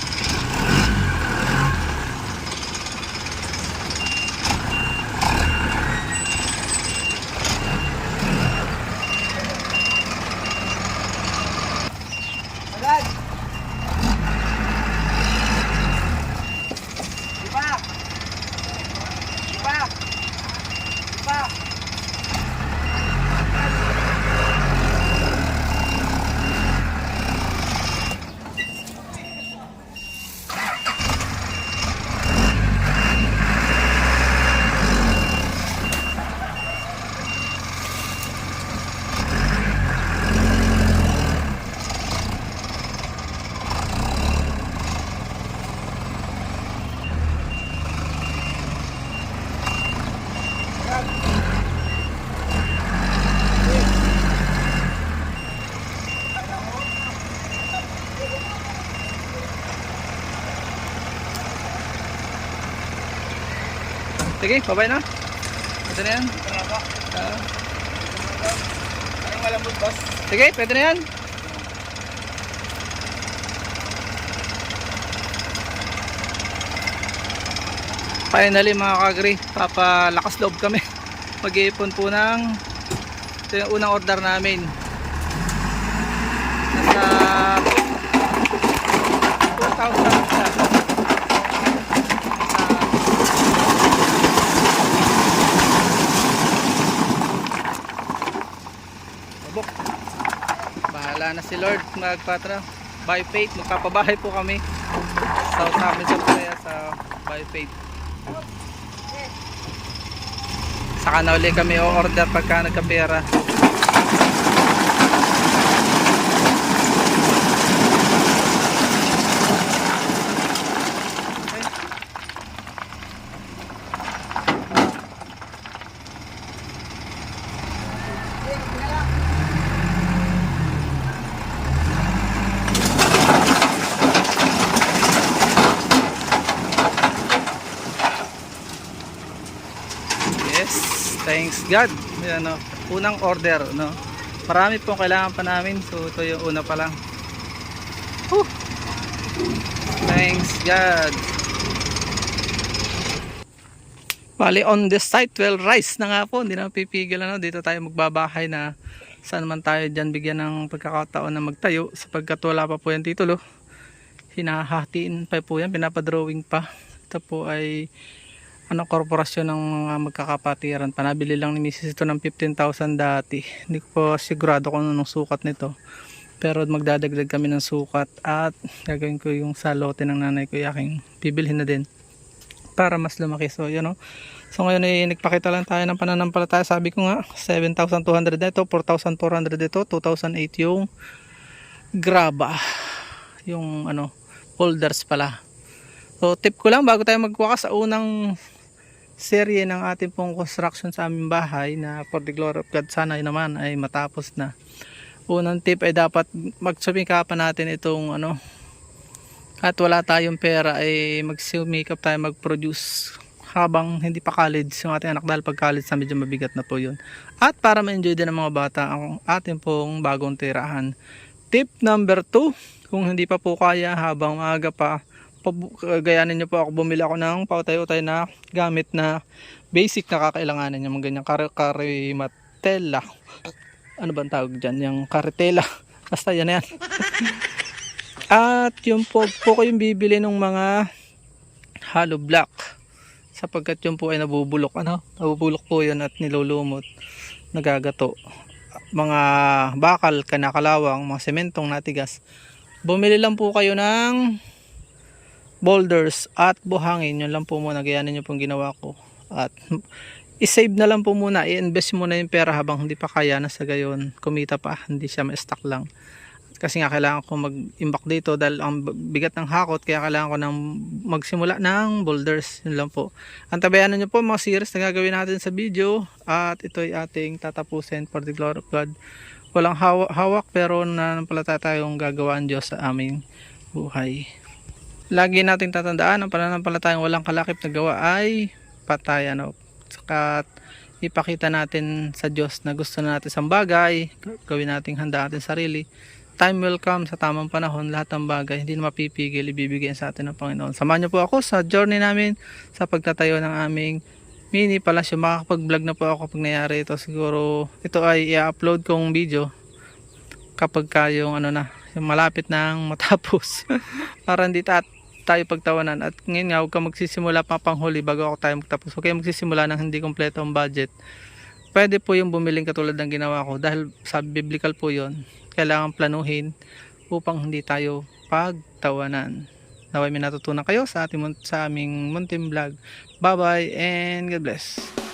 Nope. Sige, babay na. Ito na yan. Ah, Anong malambot, boss? sige, pwede na yan. Finally mga kagri, papalakas loob kami. Mag-iipon po ng ito yung unang order namin. Bahala na si Lord magpatra. By faith, magpapabahay po kami. Sa sa amin sa Korea sa by faith. Saka na uli kami o-order pagka nagkapera. Thanks God. Yan, no. Unang order, no. Marami pong kailangan pa namin. So ito yung una pa lang. Whew. Thanks God. Bali on the site, well rice na nga po. Hindi na pipigil ano. Dito tayo magbabahay na saan man tayo dyan bigyan ng pagkakataon na magtayo sapagkat wala pa po yung titulo. Hinahatiin pa po yan, pinapadrawing pa. Ito po ay ano korporasyon ng mga magkakapatiran pa. Nabili lang ni Mrs. ito ng 15,000 dati. Hindi ko po sigurado kung anong sukat nito. Pero magdadagdag kami ng sukat at gagawin ko yung sa lote ng nanay ko yaking bibilhin na din para mas lumaki. So yun know. so ngayon ay nagpakita lang tayo ng pananampalataya. Sabi ko nga 7,200 na ito 4,400 ito 2,008 yung graba. Yung ano folders pala. So tip ko lang bago tayo magwakas sa unang serye ng ating pong construction sa aming bahay na for the glory of God sana naman ay matapos na. Unang tip ay dapat magsumikapan natin itong ano at wala tayong pera ay magsumikap tayo mag-produce habang hindi pa college yung ating anak dahil pag college na medyo mabigat na po yun. At para ma-enjoy din ng mga bata ang ating pong bagong tirahan. Tip number 2, kung hindi pa po kaya habang maaga pa gayanin nyo po ako bumili ako ng pautay-utay na gamit na basic na kakailanganan yung mga ganyang kar karimatela. Ano ba ang tawag dyan? Yung karitela basta yan yan. At yung po, po ko yung bibili ng mga hollow block sapagkat yung po ay nabubulok ano? Nabubulok po yun at nilulumot. Nagagato. Mga bakal kanakalawang mga sementong natigas. Bumili lang po kayo ng boulders at buhangin. Yun lang po muna. Gayanin nyo pong ginawa ko. At isave na lang po muna. I-invest muna yung pera habang hindi pa kaya na sa gayon. Kumita pa. Hindi siya ma-stack lang. Kasi nga kailangan ko mag-imbak dito dahil ang bigat ng hakot. Kaya kailangan ko nang magsimula ng boulders. Yun lang po. Ang tabayanan nyo po mga series na gagawin natin sa video. At ito ay ating tatapusin for the glory of God. Walang hawa- hawak pero nanampalataya tayong gagawa ang Diyos sa aming buhay lagi nating tatandaan ang pananampalatayang walang kalakip na gawa ay patay ano. Saka ipakita natin sa Diyos na gusto na natin sa bagay gawin nating handa natin sarili. Time will come sa tamang panahon lahat ng bagay hindi na mapipigil ibibigay sa atin ng Panginoon. Samahan niyo po ako sa journey namin sa pagtatayo ng aming mini palasyo. Makakapag vlog na po ako kapag nangyari ito. Siguro ito ay i-upload kong video kapag kayong ano na yung malapit nang matapos. Para hindi tat tayo pagtawanan. At ngayon nga huwag ka magsisimula pa panghuli bago ako tayo magtapos. Huwag kayo magsisimula ng hindi kompleto ang budget. Pwede po yung bumiling katulad ng ginawa ko. Dahil sa biblical po yon kailangan planuhin upang hindi tayo pagtawanan. Naway may natutunan kayo sa ating sa aming munting vlog. Bye bye and God bless